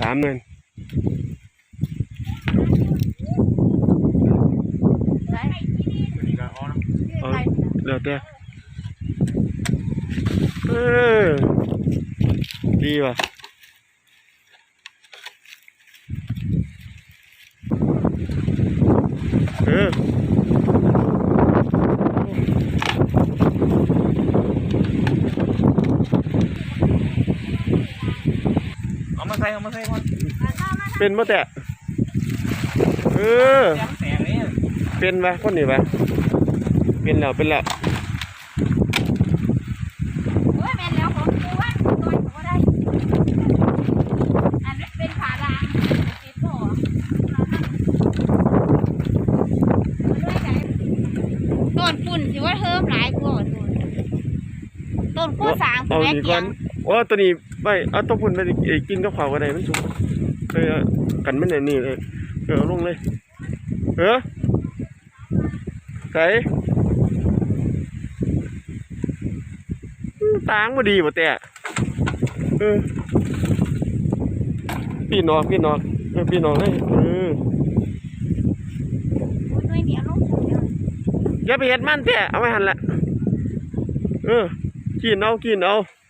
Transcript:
สามเงินได้ตัวนี้ก็อ๋อนะเอาเดี๋ยวแต่เออดีว่ะเออ เอา มาใส่เอามาใส่ก่อนเป็นมาแต่เออแสงแสงนี่เป็นปะคนนี้ปะเป็นแล้วเป็นแล้วโอ้ยแม่นแล้วผมดูว่าตัวก็ได้ อันนี้เป็นขาลางติดบ่ต้นปุ่นสิว่าเทิมหลายกว่าต้นคู่สางเอาแม่ดีเกีก่อยนง โอ้ตัวนี้ไม่เอาตัวพุ่นไปเอ้ยกินกับข้าวก็ได้มันสุกเออกันมันไอ้นี่เลยเออเอาลงเลยเออไก่อื้อตางมาดีบ่แต่เออพี่นอกพี่นอกเออพี่นอกเลยเออด้วยเดียวลงถุงเดียวอย่าไปเห็ดมันแต่เอาไว้หันละเออกินเอากินเอาเ